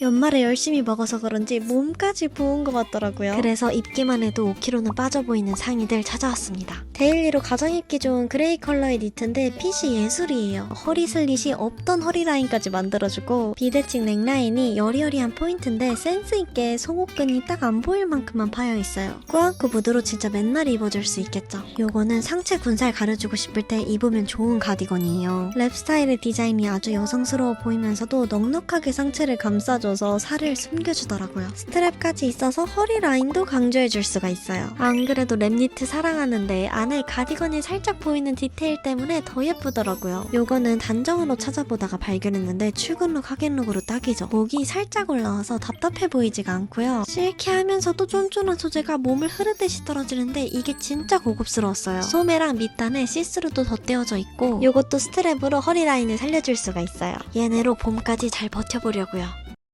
연말에 열심히 먹어서 그런지 몸까지 부은 것 같더라고요. 그래서 입기만 해도 5kg는 빠져 보이는 상의들 찾아왔습니다. 데일리로 가장 입기 좋은 그레이 컬러의 니트인데 핏이 예술이에요. 허리 슬릿이 없던 허리 라인까지 만들어주고 비대칭 넥라인이 여리여리한 포인트인데 센스 있게 속옷끈이 딱 안 보일 만큼만 파여 있어요. 꾸안꾸 무드로 진짜 맨날 입어줄 수 있겠죠. 요거는 상체 군살 가려주고 싶을 때 입으면 좋은 가디건이에요. 랩 스타일의 디자인이 아주 여성스러워 보이면서도 넉넉하게 상체를 감싸줘 서 살을 숨겨주더라고요. 스트랩까지 있어서 허리 라인도 강조해줄 수가 있어요. 안 그래도 랩 니트 사랑하는데 안에 가디건이 살짝 보이는 디테일 때문에 더 예쁘더라고요. 요거는 단정으로 찾아보다가 발견했는데 출근룩 하객룩으로 딱이죠. 목이 살짝 올라와서 답답해 보이지가 않고요. 실키하면서도 쫀쫀한 소재가 몸을 흐르듯이 떨어지는데 이게 진짜 고급스러웠어요. 소매랑 밑단에 시스루도 덧대어져 있고 요것도 스트랩으로 허리 라인을 살려줄 수가 있어요. 얘네로 봄까지 잘 버텨보려고요.